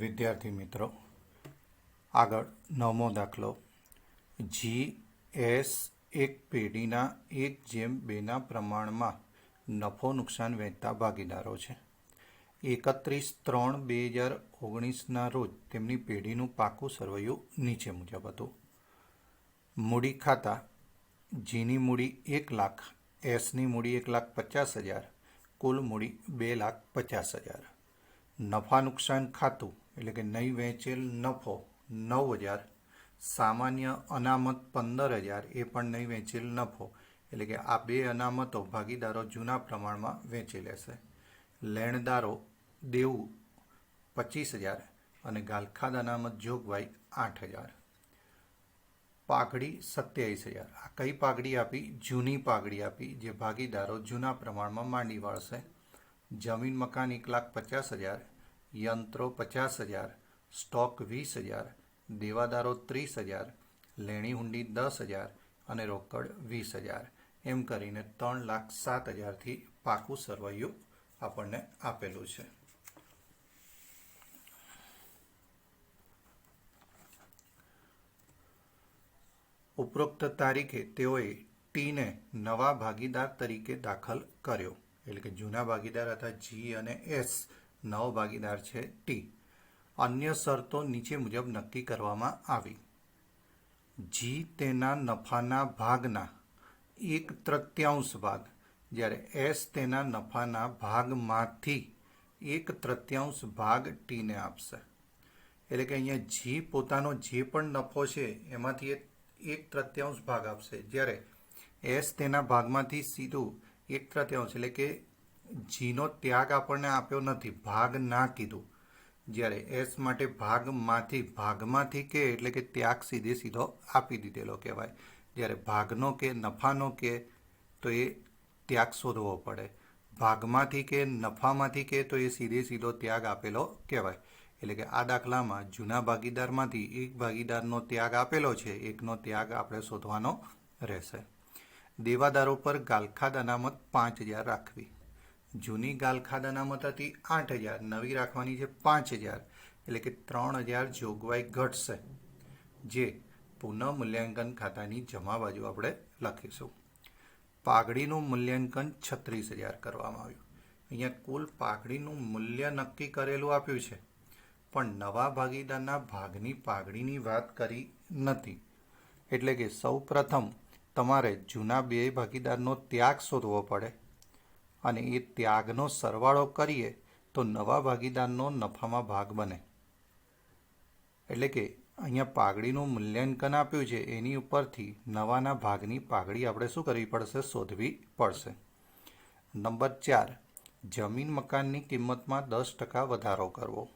વિદ્યાર્થી મિત્રો, આગળ નવમો દાખલો. જી એસ એક પેઢીના એક જેમ બેના પ્રમાણમાં નફો નુકસાન વહેંચતા ભાગીદારો છે. એકત્રીસ ત્રણ બે હજાર ઓગણીસના રોજ તેમની પેઢીનું પાકું સરવૈયું નીચે મુજબ હતું. મૂડી ખાતા, જીની મૂડી એક લાખ, એસની મૂડી એક લાખ પચાસ હજાર, કુલ મૂડી બે લાખ પચાસ હજાર. નફા નુકસાન ખાતું એટલે કે નહીં વહેંચેલ નફો નવ હજાર સામાન્ય અનામત પંદર હજાર એ પણ નહીં વહેંચેલ નફો. એટલે કે આ બે અનામતો ભાગીદારો જૂના પ્રમાણમાં વેચી લેશે લેણદારો દેવું પચીસ હજાર અને ગાલખાદ અનામત જોગવાઈ આઠ હજાર પાઘડી સત્યાવીસ હજાર આ કઈ પાઘડી આપી? જૂની પાઘડી આપી, જે ભાગીદારો જૂના પ્રમાણમાં માંડી વાળશે. જમીન મકાન એક લાખ પચાસ હજાર યંત્રો પચાસ હજાર, સ્ટોક વીસ હજાર, દેવાદારો ત્રીસ હજાર, લેણી હુંડી દસ હજાર અને રોકડ વીસ હજાર. એમ કરીને ત્રણ લાખ સાત હજારથી પાકું સરવૈયું આપણને આપેલું છે. ઉપરોક્ત તારીખે તેઓએ ટીને નવા ભાગીદાર તરીકે દાખલ કર્યો. એટલે કે જૂના ભાગીદાર હતા જી અને એસ. નવો ભાગીદાર છે ટી. અન્ય શરતો નીચે મુજબ નક્કી કરવામાં આવી. જી તેના નફાના ભાગના એક તૃત્યાંશ ભાગ. જ્યારે એસ તેના નફાના ભાગમાંથી એક તૃત્યાંશ ભાગ ટીને આપશે. એટલે કે અહીંયા જી પોતાનો જે પણ નફો છે, એમાંથી એક તૃતીયાંશ ભાગ આપશે. જ્યારે એસ તેના ભાગમાંથી સીધું એક તૃત્યાંશ, એટલે કે જીનો ત્યાગ આપણને આપ્યો નથી, ભાગ ના કીધું. જ્યારે એસ માટે ભાગમાંથી ભાગમાંથી કે એટલે કે ત્યાગ સીધે સીધો આપી દીધેલો કહેવાય. જ્યારે ભાગનો કે નફાનો કે, તો એ ત્યાગ શોધવો પડે. ભાગમાંથી કે નફામાંથી કે, તો એ સીધે સીધો ત્યાગ આપેલો કહેવાય. એટલે કે આ દાખલામાં જૂના ભાગીદારમાંથી એક ભાગીદારનો ત્યાગ આપેલો છે, એકનો ત્યાગ આપણે શોધવાનો રહેશે. દેવાદારો પર ગાલખાદ અનામત પાંચ હજાર રાખવી. જૂની ગાલખાદ અનામત હતી આઠ હજાર, નવી રાખવાની છે પાંચ હજાર, એટલે કે ત્રણ હજાર જોગવાઈ ઘટશે, જે પુનઃ મૂલ્યાંકન ખાતાની જમા બાજુ આપણે લખીશું. પાઘડીનું મૂલ્યાંકન છત્રીસ હજાર કરવામાં આવ્યું. અહીંયા કુલ પાઘડીનું મૂલ્ય નક્કી કરેલું આપ્યું છે, પણ નવા ભાગીદારના ભાગની પાઘડીની વાત કરી નથી. એટલે કે સૌ પ્રથમ તમારે જૂના બે ભાગીદારનો ત્યાગ શોધવો પડે. અને એ ત્યાગનો સરવાળો કરીએ તો નવા ભાગીદારનો નફામાં ભાગ બને. એટલે કે અહીંયા પાઘડીનું મૂલ્યાંકન આપ્યું છે, એની ઉપરથી નવાના ભાગની પાઘડી આપણે શું કરવી પડશે? શોધવી પડશે. નંબર ચાર, જમીન મકાનની કિંમતમાં દસ ટકા વધારો કરવો.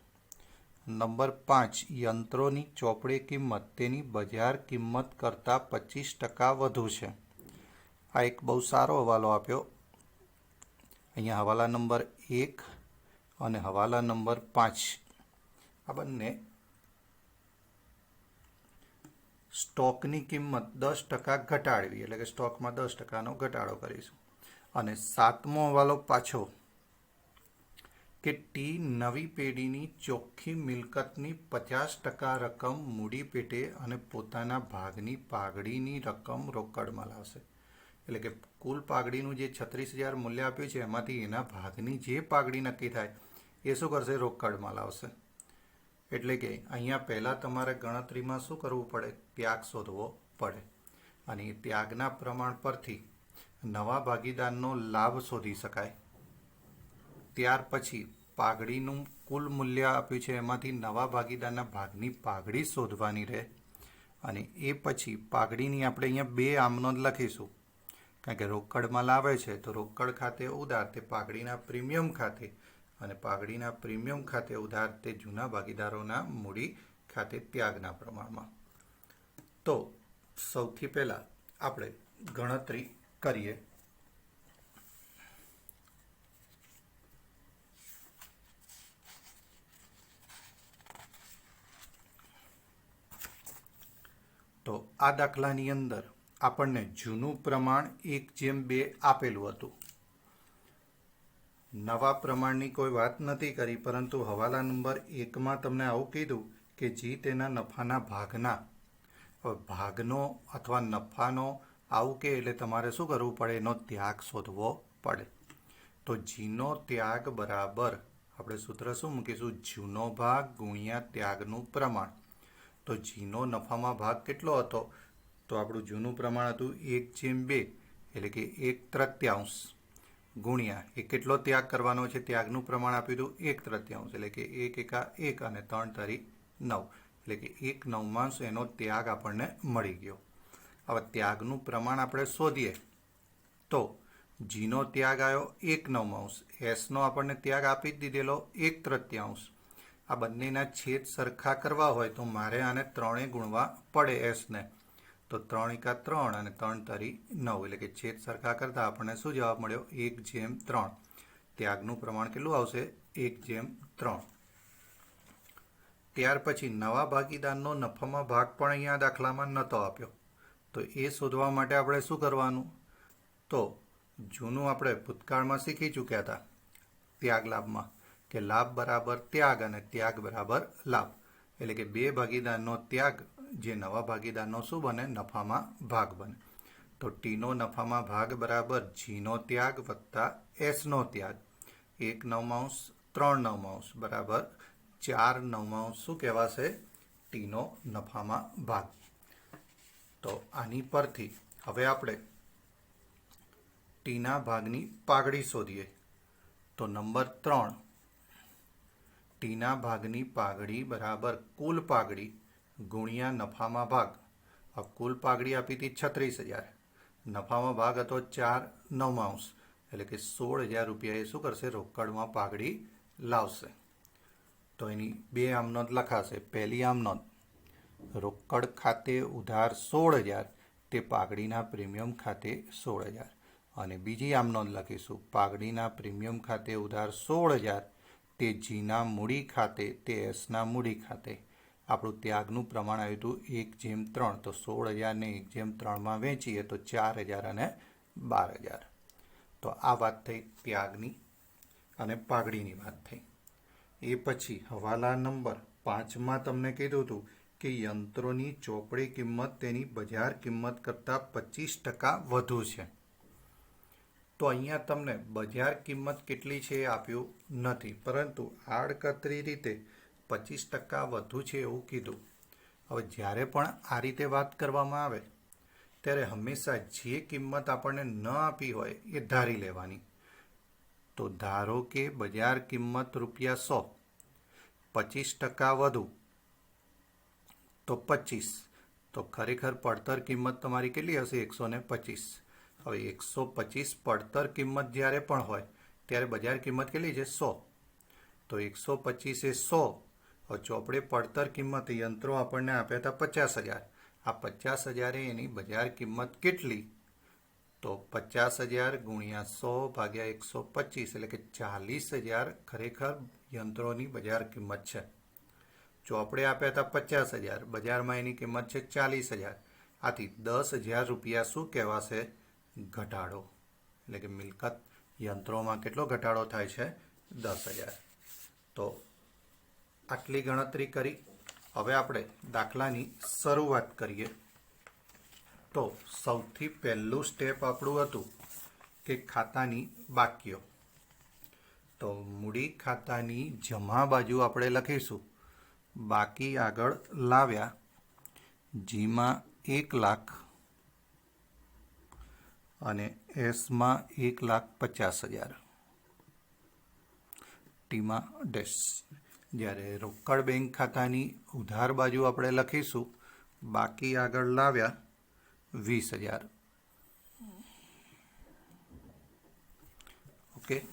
નંબર પાંચ, યંત્રોની ચોપડી કિંમત, તેની બજાર કિંમત કરતાં પચીસ ટકા વધુ છે. આ એક બહુ સારો હવાલો આપ્યો. અહીંયા હવાલા નંબર એક અને હવાલા નંબર પાંચ. આ બંને સ્ટોકની કિંમત દસ ટકા ઘટાડવી, એટલે કે સ્ટોકમાં દસ ટકાનો ઘટાડો કરીશું. અને સાતમો હવાલો પાછો. કે ટી નવી પેઢીની ચોખ્ખી મિલકતની પચાસ ટકા રકમ મૂડી પેટે અને પોતાના ભાગની પાઘડીની રકમ રોકડમાં લાવશે. એટલે કે કુલ પાઘડીનું જે છત્રીસ હજાર મૂલ્ય આપ્યું છે, એમાંથી એના ભાગની જે પાઘડી નક્કી થાય, એ શું કરશે? રોકડમાં લાવશે. એટલે કે અહીંયા પહેલાં તમારે ગણતરીમાં શું કરવું પડે? ત્યાગ શોધવો પડે. અને એ ત્યાગના પ્રમાણ પરથી નવા ભાગીદારનો લાભ શોધી શકાય. ત્યાર પછી પાઘડીનું કુલ મૂલ્ય આપ્યું છે, એમાંથી નવા ભાગીદારના ભાગની પાઘડી શોધવાની રહે. અને એ પછી પાઘડીની આપણે અહીંયા બે આમનોંધ લખીશું. કારણ કે રોકડમાં લાવે છે, તો રોકડ ખાતે ઉધાર, તે પાઘડીના પ્રીમિયમ ખાતે. અને પાઘડીના પ્રીમિયમ ખાતે ઉધાર તે જૂના ભાગીદારોના મૂડી ખાતે ત્યાગના પ્રમાણમાં. તો સૌથી પહેલાં આપણે ગણતરી કરીએ. તો આ દાખલાની અંદર આપણને જૂનું પ્રમાણ એક જેમ બે આપેલું હતું. નવા પ્રમાણની કોઈ વાત નથી કરી, પરંતુ હવાલા નંબર એકમાં તમને આવું કીધું કે જી તેના નફાના ભાગના ભાગનો અથવા નફાનો આવું કે એટલે તમારે શું કરવું પડે? એનો ત્યાગ શોધવો પડે. તો જીનો ત્યાગ બરાબર, આપણે સૂત્ર શું મૂકીશું? જૂનો ભાગ ગુણ્યા ત્યાગનું પ્રમાણ. તો જીનો નફામાં ભાગ કેટલો હતો? તો આપણું જૂનું પ્રમાણ હતું એક જેમ બે, એટલે કે એક તૃત્યાંશ ગુણ્યા. એ કેટલો ત્યાગ કરવાનો છે? ત્યાગનું પ્રમાણ આપ્યું હતું એક તૃત્યાંશ, એટલે કે એક એકા એક અને ત્રણ તરી નવ. એટલે કે એક નવમાંશ એનો ત્યાગ આપણને મળી ગયો. હવે ત્યાગનું પ્રમાણ આપણે શોધીએ. તો જીનો ત્યાગ આવ્યો એક નવમાંશ. એસનો આપણને ત્યાગ આપી જ દીધેલો એક તૃત્યાંશ. આ બંનેના છેદ સરખા કરવા હોય તો મારે આને ત્રણે ગુણવા પડે એસને. તો ત્રણ એકા ત્રણ અને ત્રણ તરી નવ, એટલે કે છેદ સરખા કરતાં આપણને શું જવાબ મળ્યો? એક જેમ ત્રણ. ત્યાગનું પ્રમાણ કેટલું આવશે? એક જેમ ત્રણ. ત્યાર પછી નવા ભાગીદારનો નફામાં ભાગ પણ અહીંયા દાખલામાં નહોતો આપ્યો. તો એ શોધવા માટે આપણે શું કરવાનું? તો જૂનું આપણે ભૂતકાળમાં શીખી ચૂક્યા હતા, ત્યાગ લાભમાં, કે લાભ બરાબર ત્યાગ અને ત્યાગ બરાબર લાભ. એટલે કે બે ભાગીદારનો ત્યાગ જે નવા ભાગીદારનો શું બને? નફામાં ભાગ બને. તો ટીનો નફામાં ભાગ બરાબર જીનો ત્યાગ વત્તા એસનો ત્યાગ. એક નવમાંશ, ત્રણ નવમાંશ બરાબર ચાર નવમાંશ શું કહેવાશે? ટીનો નફામાં ભાગ. તો આની પરથી હવે આપણે ટીના ભાગની પાઘડી શોધીએ. તો નંબર ત્રણ. ટીના ભાગની પાઘડી બરાબર કુલ પાઘડી ગુણ્યા નફામાં ભાગ. આ કુલ પાઘડી આપી હતી છત્રીસ હજાર. નફામાં ભાગ હતો ચાર નવમાંશ. એટલે કે સોળ હજાર રૂપિયા એ શું કરશે? રોકડમાં પાઘડી લાવશે. તો એની બે આમનોંધ લખાશે. પહેલી આમનોંધ રોકડ ખાતે ઉધાર સોળ હજાર, તે પાઘડીના પ્રીમિયમ ખાતે સોળ હજાર. અને બીજી આમનોંધ લખીશું. પાઘડીના પ્રીમિયમ ખાતે ઉધાર સોળ હજાર, તે જીના મૂડી ખાતે, તે એસના મૂડી ખાતે. આપણું ત્યાગનું પ્રમાણ આવ્યું હતું એક જેમ ત્રણ, તો સોળ હજારને એક જેમ ત્રણમાં વેચીએ તો ચાર હજાર અને બાર હજાર. તો આ વાત થઈ ત્યાગની અને પાઘડીની વાત થઈ. એ પછી હવાલા નંબર પાંચમાં તમને કીધું હતું કે યંત્રોની ચોપડી કિંમત તેની બજાર કિંમત કરતાં પચીસ ટકા વધુ છે. તો અહીંયા તમને બજાર કિંમત કેટલી છે એ આપ્યું નથી, પરંતુ આડકતરી રીતે પચીસ ટકા વધુ છે એવું કીધું. હવે જ્યારે પણ આ રીતે વાત કરવામાં આવે, ત્યારે હંમેશા જે કિંમત આપણને ન આપી હોય એ ધારી લેવાની. તો ધારો કે બજાર કિંમત રૂપિયા સો, પચીસ ટકા વધુ, તો પચીસ. તો ખરેખર પડતર કિંમત તમારી કેટલી હશે? એકસો ને પચીસ. હવે એકસો પચીસ પડતર કિંમત જ્યારે પણ હોય, ત્યારે બજાર કિંમત કેટલી છે? સો. તો એકસો પચીસ એ સો ચોપડે પડતર કિંમત યંત્રો આપણને આપ્યા હતા પચાસ હજાર આ પચાસ હજારે એની બજાર કિંમત કેટલી તો પચાસ હજાર ગુણ્યા સો ભાગ્યા એકસો પચીસ એટલે કે ચાલીસ હજાર ખરેખર યંત્રોની બજાર કિંમત છે ચોપડે આપ્યા હતા પચાસ હજાર બજારમાં એની કિંમત છે ચાલીસ હજાર આથી દસ હજાર રૂપિયા શું કહેવાશે ઘટાડો એટલે કે મિલકત યંત્રોમાં કેટલો ઘટાડો થાય છે દસ હજાર તો આટલી ગણતરી કરી. હવે આપણે દાખલાની શરૂઆત કરીએ. તો સૌથી પહેલું સ્ટેપ આપણું હતું કે ખાતાની બાકીઓ. તો મૂડી ખાતાની જમા બાજુ આપણે લખીશું. બાકી આગળ લાવ્યા. જીમાં એક લાખ અને એસમાં એક લાખ પચાસ હજાર. ટીમાં ડેશ. જ્યારે રોકડ બેંક ખાતાની ઉધાર બાજુ આપણે લખીશું, બાકી આગળ લાવ્યા વીસ હજાર. ઓકે.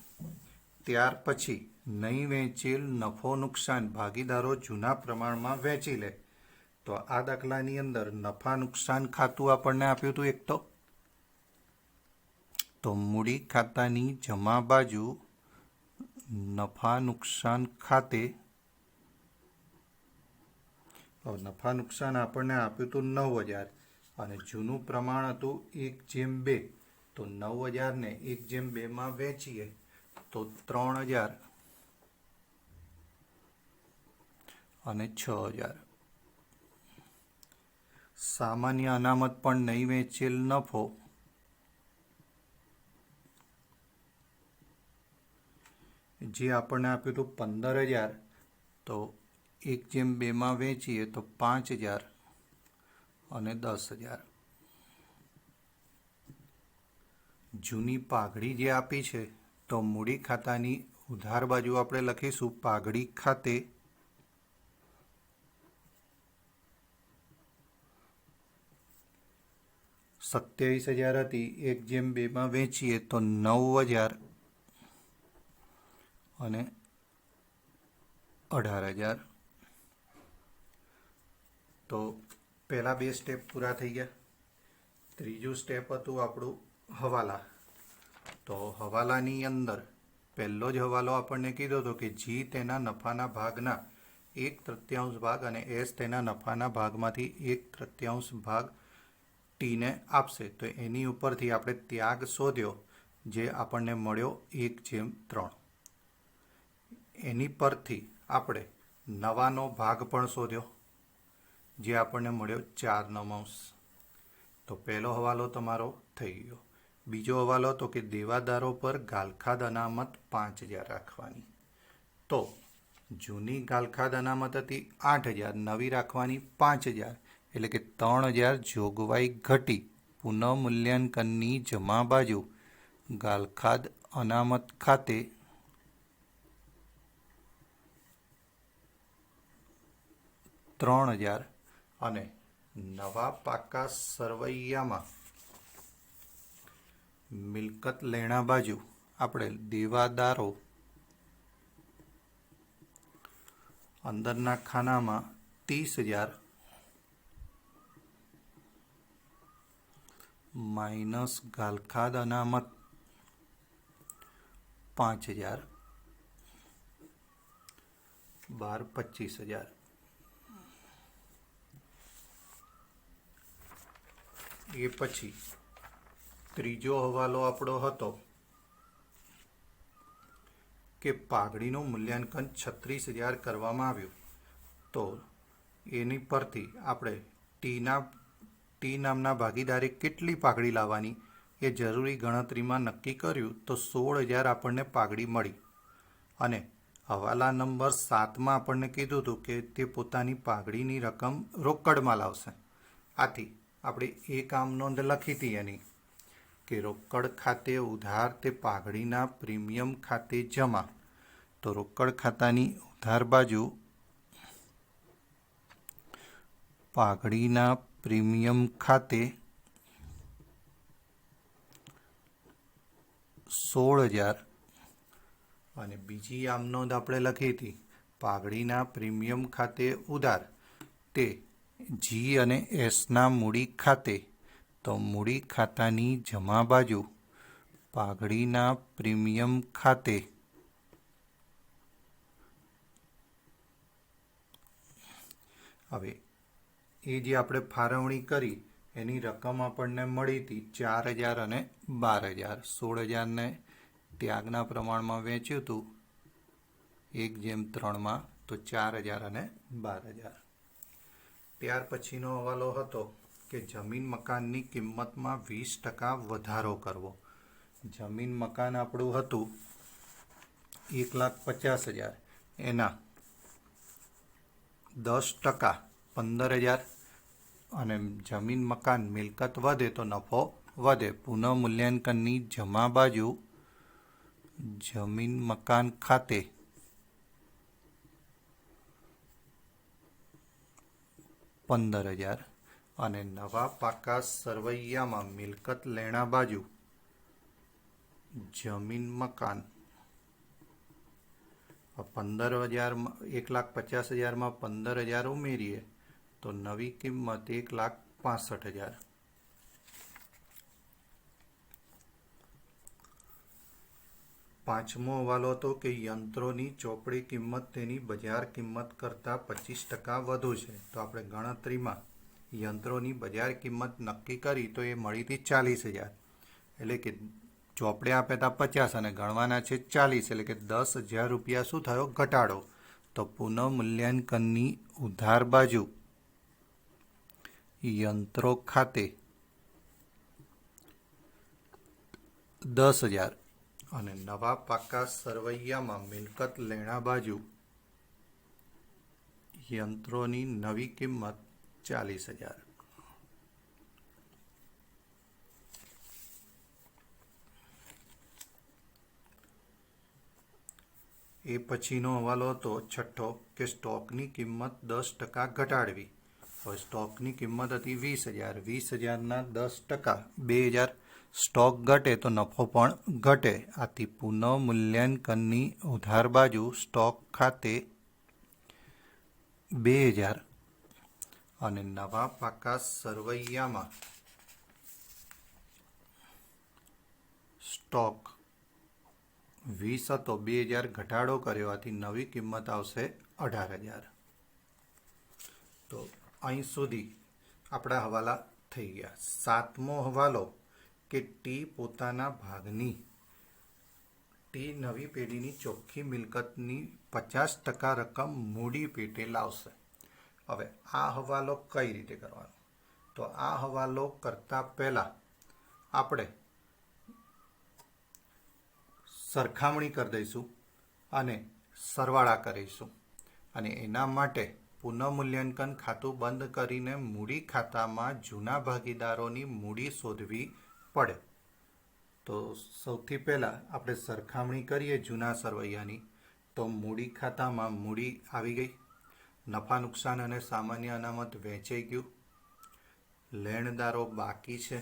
ત્યાર પછી નહીં વેચેલ નફો નુકસાન ભાગીદારો જૂના પ્રમાણમાં વેચી લે. તો આ દાખલાની અંદર નફા નુકસાન ખાતું આપણને આપ્યું હતું એક તો. તો મૂડી ખાતાની જમા બાજુ નફા નુકસાન ખાતે નફા નુકસાન આપણને આપ્યું હતું નવ હજાર અને જૂનું પ્રમાણ હતું એક જેમ બે. તો નવ હજારને એક જેમ બેમાં વેચીએ તો ત્રણ હજાર અને છ હજાર. સામાન્ય અનામત પણ નહીં વેચેલ નફો. જે આપણને આપ્યું હતું પંદર હજાર, તો એક જેમ બેમાં વેચીએ તો પાંચ હજાર અને દસ હજાર. જૂની પાઘડી જે આપી છે, તો મૂડી ખાતાની ઉધાર બાજુ આપણે લખીશું, પાઘડી ખાતે સત્યાવીસ હજાર હતી, એક જેમ બેમાં વેચીએ તો નવ હજાર અને અઢાર હજાર. તો પહેલાં બે સ્ટેપ પૂરા થઈ ગયા. ત્રીજું સ્ટેપ હતું આપણું હવાલા. તો હવાલાની અંદર પહેલો જ હવાલો આપણને કીધો હતો કે જી તેના નફાના ભાગના એક તૃત્યાંશ ભાગ અને એસ તેના નફાના ભાગમાંથી એક તૃત્યાંશ ભાગ ટીને આપશે. તો એની ઉપરથી આપણે ત્યાગ શોધ્યો, જે આપણને મળ્યો એક જેમ ત્રણ. એની પરથી આપણે નવાનો ભાગ પણ શોધ્યો. જે આપણને મળ્યો ચાર નમાંશ તો પહેલો હવાલો તમારો થઈ ગયો. બીજો હવાલો તો કે દેવાદારો પર ગાલખાદ અનામત પાંચ હજાર રાખવાની. તો જૂની ગાલખાદ અનામત હતી આઠ હજાર, નવી રાખવાની પાંચ હજાર. એટલે કે ત્રણ હજાર જોગવાઈ ઘટી. પુનઃમૂલ્યાંકનની જમા બાજુ ગાલખાદ અનામત ખાતે ત્રણ હજાર અને નવા પાકા સરવૈયામાં મિલકત લેણા બાજુ આપણે દેવાદારો અંદરના ખાનામાં ત્રીસ હજાર માઇનસ ગાલખાદ અનામત પાંચ હજાર બાર પચીસ હજાર એ પછી ત્રીજો હવાલો આપણો હતો કે પાઘડીનું મૂલ્યાંકન છત્રીસ હજાર કરવામાં આવ્યું. તો એની પરથી આપણે ટીના, ટી નામના ભાગીદારે કેટલી પાઘડી લાવવાની એ જરૂરી ગણતરીમાં નક્કી કર્યું તો સોળ હજાર આપણને પાઘડી મળી. અને હવાલા નંબર સાતમાં આપણને કીધું હતું કે તે પોતાની પાઘડીની રકમ રોકડમાં લાવશે. આથી આપણે એ કામ નોંધ લખી હતી એની કે રોકડ ખાતે ઉધાર તે પાઘડીના પ્રીમિયમ ખાતે જમા. તો રોકડ ખાતાની ઉધાર બાજુ પાઘડીના પ્રીમિયમ ખાતે સોળ હજાર અને બીજી આમ નોંધ આપણે લખી હતી. પાઘડીના પ્રીમિયમ ખાતે ઉધાર. તે જી અને એસના મૂડી ખાતે, તો મૂડી ખાતાની જમા બાજુ, પાઘડીના પ્રીમિયમ ખાતે. હવે, એ જે આપણે ફાળવણી કરી, એની રકમ આપણને મળી હતી ચાર હજાર અને બાર હજાર. સોળ હજારને ત્યાગના પ્રમાણમાં વેચ્યું હતું. એક જેમ ત્રણમાં તો ચાર હજાર અને બાર હજાર. ત્યાર પછીનો હવાલો હતો કે જમીન મકાનની કિંમતમાં વીસ ટકા વધારો કરવો. જમીન મકાન આપણું હતું એક લાખ પચાસ હજાર. એના દસ ટકા પંદર હજાર. અને જમીન મકાન મિલકત વધે તો નફો વધે. પુનઃ મૂલ્યાંકનની જમા બાજુ જમીન મકાન ખાતે પંદર હજાર અને નવા પાકા સરવૈયામાં મિલકત લેણા બાજુ જમીન મકાન. પંદર હજાર એક લાખ પચાસ હજારમાં પંદર હજાર ઉમેરીએ તો નવી કિંમત એક લાખ પાસઠ હજાર. પાંચમો હવાલો હતો કે યંત્રોની ચોપડી કિંમત તેની બજાર કિંમત કરતાં પચીસ ટકા વધુ છે. તો આપણે ગણતરીમાં યંત્રોની બજાર કિંમત નક્કી કરી તો એ મળી હતી ચાલીસ હજાર. એટલે કે ચોપડે આપે તા પચાસ અને ગણવાના છે ચાલીસ. એટલે કે દસ હજાર રૂપિયા શું થયો? ઘટાડો. તો પુનઃ મૂલ્યાંકનની ઉધાર બાજુ યંત્રો ખાતે દસ હજાર અને નવા પાકા સરવૈયામાં મિલકત લેણા બાજુ યંત્રોની નવી કિંમત ચાલીસ હજાર. એ પછીનો હવાલો હતો છઠ્ઠો કે સ્ટોકની કિંમત દસ ટકા ઘટાડવી. હવે સ્ટોકની કિંમત હતી વીસ હજાર. વીસ હજારના દસ ટકા. બે હજાર સ્ટોક ઘટે તો નફો પણ ઘટે. આથી પુનઃ મૂલ્યાંકનની ઉધાર બાજુ સ્ટોક ખાતે બે હજાર અને નવા પાકા સરવૈયામાં સ્ટોક વીસ હતો, બે હજાર ઘટાડો કર્યો. આથી નવી કિંમત આવશે અઢાર હજાર. તો અહીં સુધી આપણા હવાલા થઈ ગયા. સાતમો હવાલો કે ટી પોતાના ભાગની, ટી નવી પેઢીની ચોખ્ખી મિલકતની પચાસ ટકા રકમ મૂડી પેટે લાવશે. હવે આ હવાલો કઈ રીતે કરવાનો? તો આ હવાલો કરતા પહેલા આપણે સરખામણી કરી દઈશું અને સરવાળા કરીશું. અને એના માટે પુનઃમૂલ્યાંકન ખાતું બંધ કરીને મૂડી ખાતામાં જૂના ભાગીદારોની મૂડી શોધવી પડે. તો સૌથી પહેલાં આપણે સરખામણી કરીએ જૂના સરવૈયાની. તો મૂડી ખાતામાં મૂડી આવી ગઈ. નફા નુકસાન અને સામાન્ય અનામત વેચાઈ ગયું. લેણદારો બાકી છે.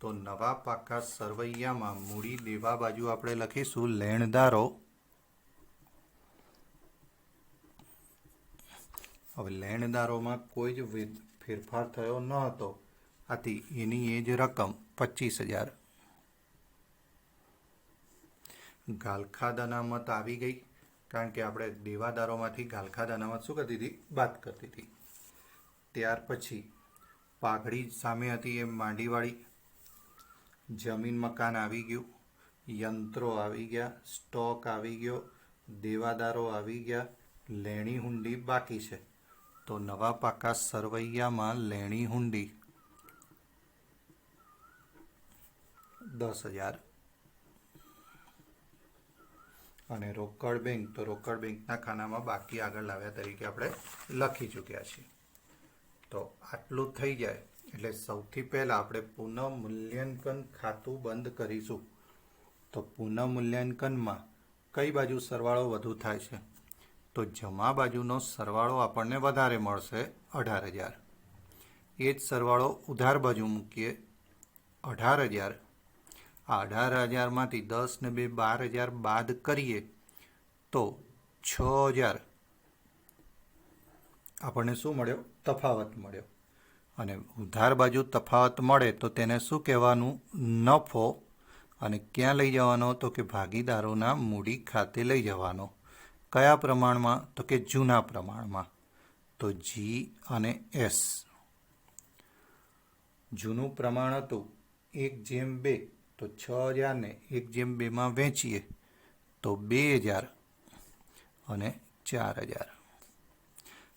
તો નવા પાકા સરવૈયામાં મૂડી દેવા બાજુ આપણે લખીશું લેણદારો. હવે લેણદારોમાં કોઈ જ ફેરફાર થયો ન હતો. આથી એની એ જ રકમ પચીસ હજાર ગાલખાદ અનામત આવી ગઈ કારણ કે આપણે દેવાદારોમાંથી ગાલખાદ અનામત શું કરતી હતી વાત કરતી હતી ત્યાર પછી પાઘડી સામે હતી એ માંડીવાળી જમીન મકાન આવી ગયું યંત્રો આવી ગયા સ્ટોક આવી ગયો દેવાદારો આવી ગયા લેણી હુંડી બાકી છે તો નવા પાકા સરવૈયામાં લેણી હુંડી દસ હજાર. અને રોકડ બેંક, તો રોકડ બેંકના ખાનામાં બાકી આગળ લાવ્યા તરીકે આપણે લખી ચૂક્યા છીએ. તો આટલું થઈ જાય, એટલે સૌથી પહેલાં આપણે પુનઃ મૂલ્યાંકન ખાતું બંધ કરીશું. તો પુનઃ મૂલ્યાંકનમાં કઈ બાજુ સરવાળો વધુ થાય છે? તો જમા બાજુનો સરવાળો આપણને વધારે મળશે અઢાર હજાર. એ જ સરવાળો ઉધાર બાજુ મૂકીએ, અઢાર હજાર આ અઢાર હજારમાંથી દસ ને બે બાર હજાર બાદ કરીએ તો છ હજાર. આપણને શું મળ્યો? તફાવત મળ્યો. અને ઉધાર બાજુ તફાવત મળે તો તેને શું કહેવાનું? નફો. અને ક્યાં લઈ જવાનો? તો કે ભાગીદારોના મૂડી ખાતે લઈ જવાનો. કયા પ્રમાણમાં? તો કે જૂના પ્રમાણમાં. તો જી અને એસ જૂનું પ્રમાણ હતું એક જેમ બે. તો છ હજારને એક જેમ બેમાં વેચીએ તો બે હજાર અને ચાર હજાર.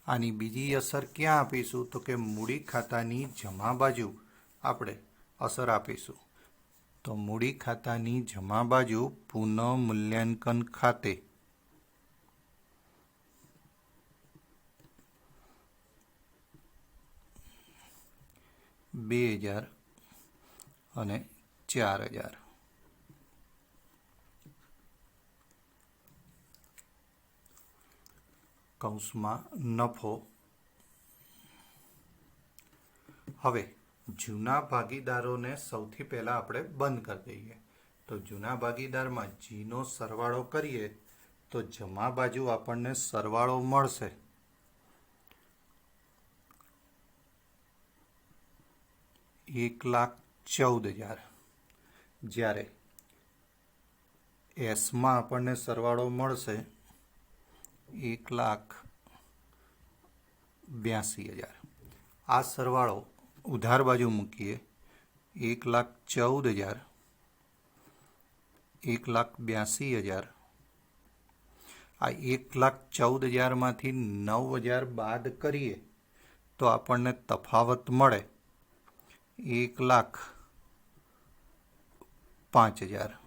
આની બીજી અસર ક્યાં આપીશું? તો કે મૂડી ખાતાની જમા બાજુ આપણે અસર આપીશું. તો મૂડી ખાતાની જમા બાજુ પુનઃ મૂલ્યાંકન ખાતે બે હજાર અને ચાર હજાર. કૌંસમાં નફો. હવે, જૂના ભાગીદારોને સૌથી પહેલાં આપણે બંધ કરી દઈએ. તો જૂના ભાગીદારમાં જીનો સરવાળો કરીએ, તો જમા બાજુ આપણને સરવાળો મળશે. એક લાખ ચૌદ હજાર. જ્યારે એસમાં આપણને સરવાળો મળશે એક લાખ બ્યાસી હજાર. આ સરવાળો ઉધાર બાજુ મૂકીએ, એક લાખ ચૌદ હજાર, એક લાખ બ્યાસી હજાર. આ એક લાખ ચૌદ હજારમાંથી નવ હજાર બાદ કરીએ તો આપણને તફાવત મળે. એક લાખ પાંચ હજાર.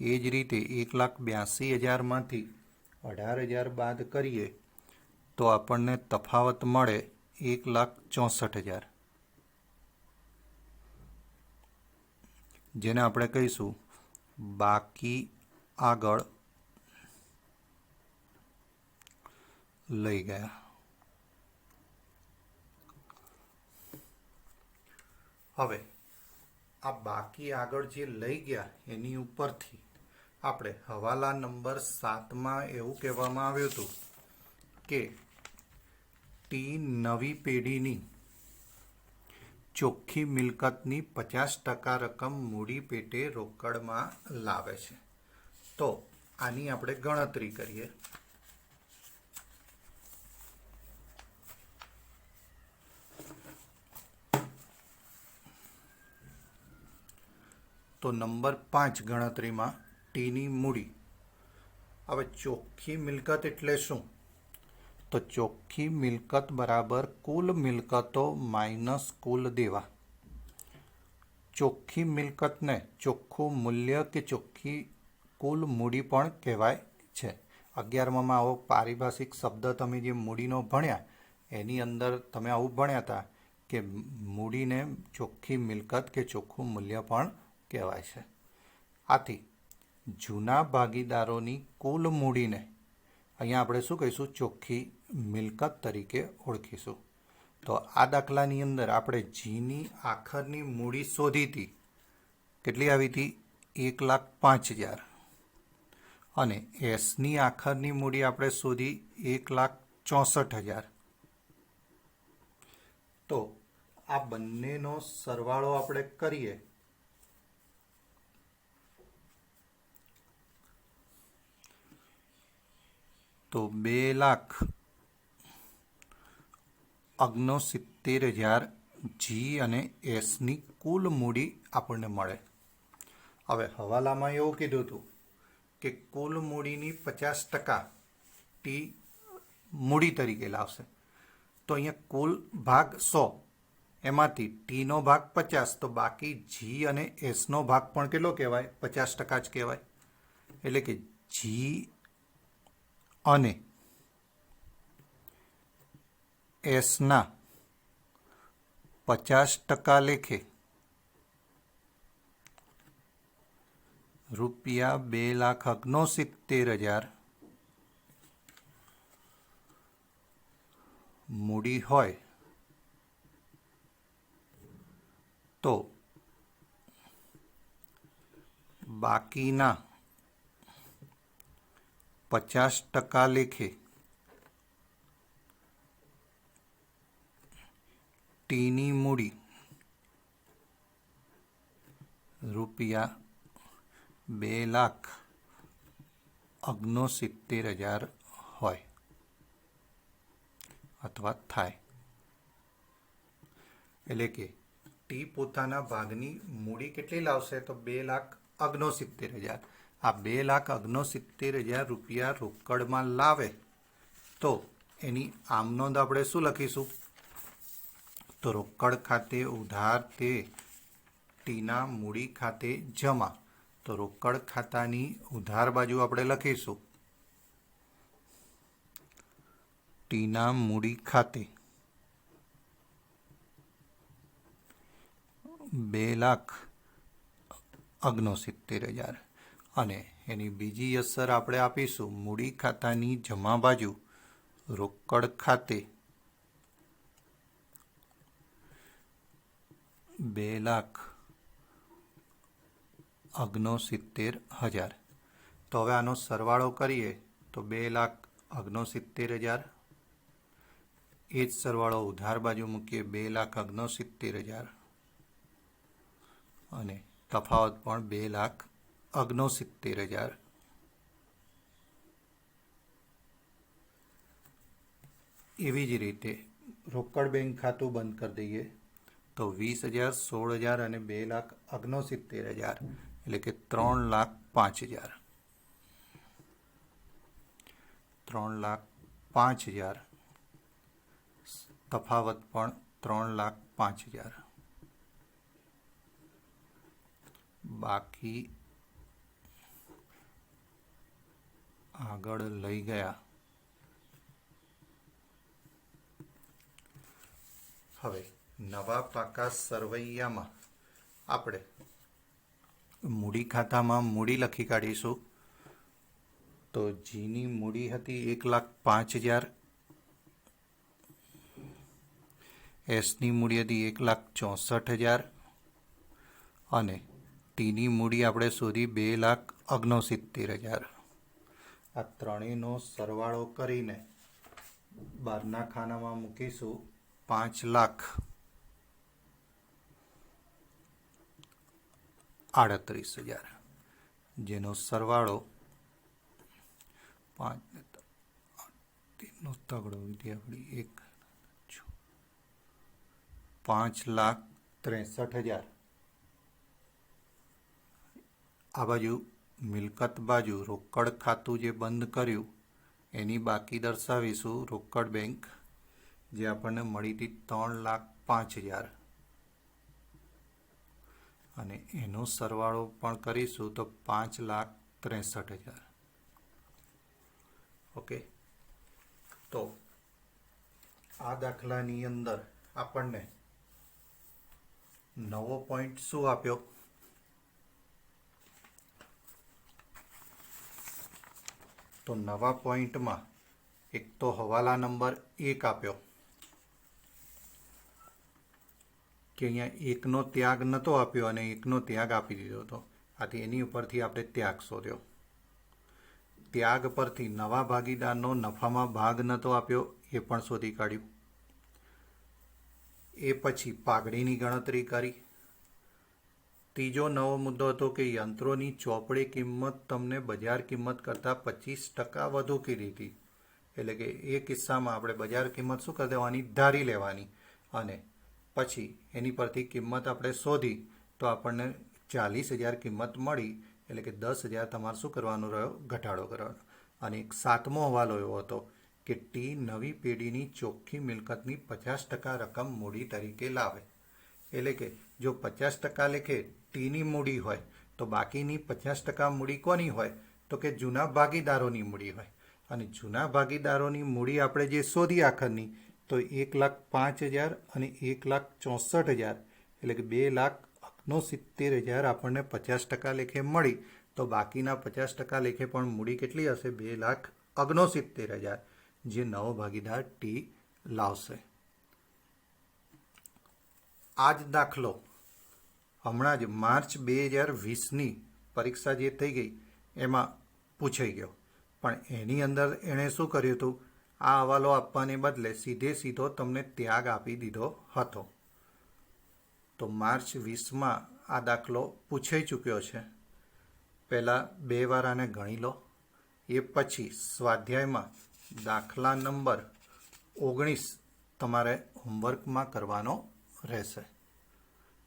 એ જ રીતે એક લાખ બ્યાસી હજારમાંથી અઢાર હજાર બાદ કરીએ તો આપણને તફાવત મળે એક લાખ ચોસઠ હજાર. જેને આપણે કહીશું બાકી આગળ લઈ ગયા. હવે આ બાકી આગળ જે લઈ ગયા એની ઉપરથી આપણે હવાલા નંબર સાતમાં એવું કહેવામાં આવ્યું હતું કે ટી નવી પેઢીની ચોખ્ખી મિલકતની પચાસ ટકા રકમ મૂડી પેટે રોકડમાં લાવે છે. તો આની આપણે ગણતરી કરીએ. તો નંબર પાંચ ગણતરીમાં ટીની મૂડી. હવે ચોખ્ખી મિલકત એટલે શું? તો ચોખ્ખી મિલકત બરાબર કુલ મિલકતો માઇનસ કુલ દેવા. ચોખ્ખી મિલકતને ચોખ્ખું મૂલ્ય કે ચોખ્ખી કુલ મૂડી પણ કહેવાય છે. અગિયારમાં આવો પારિભાષિક શબ્દ તમે જે મૂડીનો ભણ્યા, એની અંદર તમે આવું ભણ્યા હતા કે મૂડીને ચોખ્ખી મિલકત કે ચોખ્ખું મૂલ્ય પણ કહેવાય છે. આથી જૂના ભાગીદારોની કુલ મૂડીને અહીંયા આપણે શું કહીશું? ચોખ્ખી મિલકત તરીકે ઓળખીશું. તો આ દાખલાની અંદર આપણે જીની આખરની મૂડી શોધી હતી કેટલી આવી હતી? એક લાખ પાંચ હજાર. અને એસની આખરની મૂડી આપણે શોધી એક લાખ ચોસઠ હજાર. તો આ બંનેનો સરવાળો આપણે કરીએ. તો બે લાખ ઓગણસિત્તેર હજાર જી અને એસની કુલ મૂડી આપણને મળે. હવે હવાલામાં એવું કીધું હતું કે કુલ મૂડીની પચાસ ટકા ટી મૂડી તરીકે લાવશે. તો અહીંયા કુલ ભાગ સો, એમાંથી ટીનો ભાગ પચાસ, તો બાકી જી અને એસનો ભાગ પણ કેટલો કહેવાય? પચાસ ટકા જ કહેવાય. એટલે કે જી અને એસના પચાસ ટકા લેખે રૂપિયા બે લાખ ઓગણસિત્તેર હજાર મૂડી હોય તો બાકીના પચાસ ટકા લેખે ટીની મૂડી રૂપિયા બે લાખ ઓગણસિત્તેર હજાર હોય અથવા થાય એટલે કે ટી પોતાના ભાગની મૂડી કેટલી લાવશે તો બે લાખ ઓગણસિત્તેર હજાર આ બે લાખ ઓગણસિત્તેર હજાર રૂપિયા રોકડમાં લાવે તો એની આમ નોંધ આપણે શું લખીશું? તો રોકડ ખાતે ઉધાર તે ટીના મૂડી ખાતે જમા. તો રોકડ ખાતાની ઉધાર બાજુ આપણે લખીશું. ટીના મૂડી ખાતે બે લાખ ઓગણસિત્તેર હજાર. અને એની બીજી અસર આપણે આપીશું મૂડી ખાતાની જમા બાજુ, રોકડ ખાતે. બે લાખ ઓગણસિત્તેર હજાર. તો હવે આનો સરવાળો કરીએ તો બે લાખ ઓગણસિત્તેર હજાર. એ જ સરવાળો ઉધાર બાજુ મૂકીએ બે લાખ અગ્નો સિત્તેર હજાર. અને તફાવત પણ બે લાખ ઓગણસિત્તેર હજાર એવી જ રીતે રોકડ બેંક ખાતું બંધ કરી દઈએ તો વીસ હજાર સોળ હજાર અને બે લાખ ઓગણસિત્તેર હજાર એટલે કે ત્રણ લાખ પાંચ હજાર ત્રણ લાખ પાંચ હજાર તફાવત પણ ત્રણ લાખ પાંચ હજાર બાકી આગળ લઈ ગયા. હવે નવા પાકા સરવૈયામાં આપણે મૂડી ખાતામાં મૂડી લખી કાઢીશું. તો જીની મૂડી હતી એક લાખ પાંચ હજાર. એસની મૂડી હતી એક લાખ ચોસઠ હજાર. અને ટીની મૂડી આપણે શોધી બે લાખ ઓગણસિત્તેર હજાર. આ ત્રણેયનો સરવાળો કરીને બહારના ખાનામાં મૂકીશું પાંચ લાખ. આડત્રીસ હજાર. જેનો સરવાળો પાંચ, તેનો તગડો વિદ્યાવળી એક, પાંચ લાખ ત્રેસઠ હજાર. આ બાજુ મિલકત બાજુ રોકડ ખાતું જે બંધ કર્યું, એની બાકી દર્શાવીશું રોકડ બેંક, જે આપણને મળી હતી ત્રણ લાખ પાંચ હજાર. અને એનો સરવાળો પણ કરીશું તો પાંચ લાખ ત્રેસઠ હજાર. ઓકે? તો આ દાખલાની અંદર આપણને નવો પોઈન્ટ શું આપ્યો? તો નવા પોઈન્ટમાં એક તો હવાલા નંબર એક આપ્યો. કે અહીંયા એકનો ત્યાગ નહોતો આપ્યો અને એકનો ત્યાગ આપી દીધો હતો. આથી એની ઉપરથી આપણે ત્યાગ શોધ્યો. ત્યાગ પરથી નવા ભાગીદારનો નફામાં ભાગ નહોતો આપ્યો, એ પણ શોધી કાઢ્યું. એ પછી પાઘડીની ગણતરી કરી. ત્રીજો નવો મુદ્દો હતો કે યંત્રોની ચોપડી કિંમત તમને બજાર કિંમત કરતાં પચીસ ટકા વધુ કીધી હતી. એટલે કે એ કિસ્સામાં આપણે બજાર કિંમત શું કરી દેવાની? ધારી લેવાની. અને પછી એની પરથી કિંમત આપણે શોધી તો આપણને ચાલીસ હજાર કિંમત મળી. એટલે કે દસ હજાર તમારે શું કરવાનો રહ્યો? ઘટાડો કરવાનો. અને એક સાતમો હવાલો એવો હતો કે ટી નવી પેઢીની ચોખ્ખી મિલકતની પચાસ ટકા રકમ મૂડી તરીકે લાવે. એટલે કે જો પચાસ ટકા લેખે ટીની મૂડી હોય, તો બાકીની પચાસ ટકા મૂડી કોની હોય? તો કે જૂના ભાગીદારોની મૂડી હોય. અને જૂના ભાગીદારોની મૂડી આપણે જે શોધી આખરની, તો એક લાખ પાંચ હજાર અને એક લાખ ચોસઠ હજાર, એટલે કે બે લાખ ઓગણસિત્તેર હજાર આપણને પચાસ ટકા લેખે મળી. તો બાકીના પચાસ ટકા લેખે પણ મૂડી કેટલી હશે? બે લાખ ઓગણસિત્તેર હજાર, જે નવો ભાગીદાર ટી લાવશે. આ જ દાખલો હમણાં જ માર્ચ બે હજાર વીસની પરીક્ષા જે થઈ ગઈ, એમાં પૂછાઈ ગયો. પણ એની અંદર એણે શું કર્યું હતું? આ હવાલો આપવાને બદલે સીધે સીધો તમને ત્યાગ આપી દીધો હતો. તો માર્ચ વીસમાં આ દાખલો પૂછાઈ ચૂક્યો છે. પહેલાં બે વાર આને ગણી લો. એ પછી સ્વાધ્યાયમાં દાખલા નંબર ઓગણીસ તમારે હોમવર્કમાં કરવાનો રહેશે.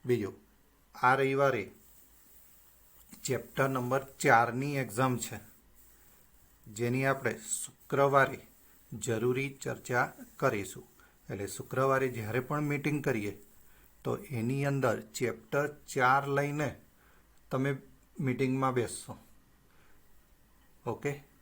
બીજું આ રવિવારે ચેપ્ટર નંબર ચારની એક્ઝામ છે. જેની આપણે શુક્રવારે જરૂરી ચર્ચા કરીશું. એટલે શુક્રવારે જ્યારે પણ મીટિંગ કરીએ, તો એની અંદર ચેપ્ટર ચાર લઈને તમે મીટિંગમાં બેસશો. ઓકે